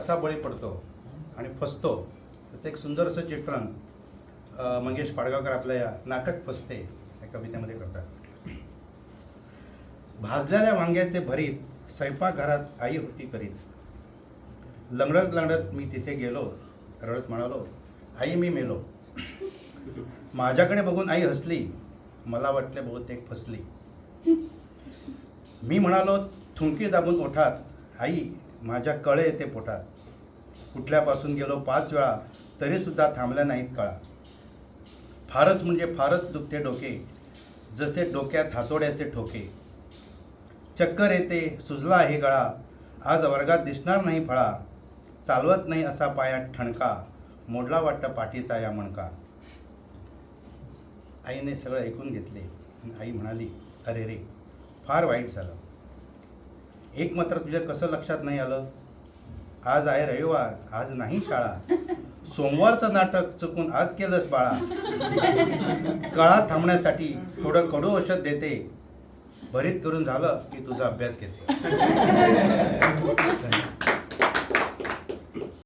असा बळी पडतो आणि फसतो. त्याचं एक सुंदर असं चित्रण मंगेश पाडगावकर आपल्या या नाटक फसते या कवितेमध्ये करतात. भाजलेल्या वांग्याचे भरीत स्वयंपाकघरात आई होती करीत. लंगडत लंगडत मी तिथे गेलो रडत म्हणालो आई मी मेलो. माझ्याकडे बघून आई हसली मला वाटले बहुतेक फसली. मी म्हणालो थुंकी दाबून ओठात आई माझ्या कळे येते पोटात. कुठल्यापासून गेलो पाच वेळा तरीसुद्धा थांबल्या नाहीत कळा. फारच म्हणजे फारच दुखते डोके जसे डोक्यात हातोड्याचे ठोके. चक्कर येते सुजला आहे गळा. आज वर्गात दिसणार नाही फळा. चालवत नाही असा पायात ठणका. मोडला वाटतं पाठीचा या मणका. आईने सगळं ऐकून घेतले. आई म्हणाली अरे रे फार वाईट झालं. एक मात्र तुझ्या कसं लक्षात नाही आलं? आज आहे रविवार आज नाही शाळा. सोमवारचं नाटक चुकून आज केलंस बाळा. कळा थांबण्यासाठी थोडं कडू औषध देते. भरीत करून झालं की तुझा अभ्यास घेते.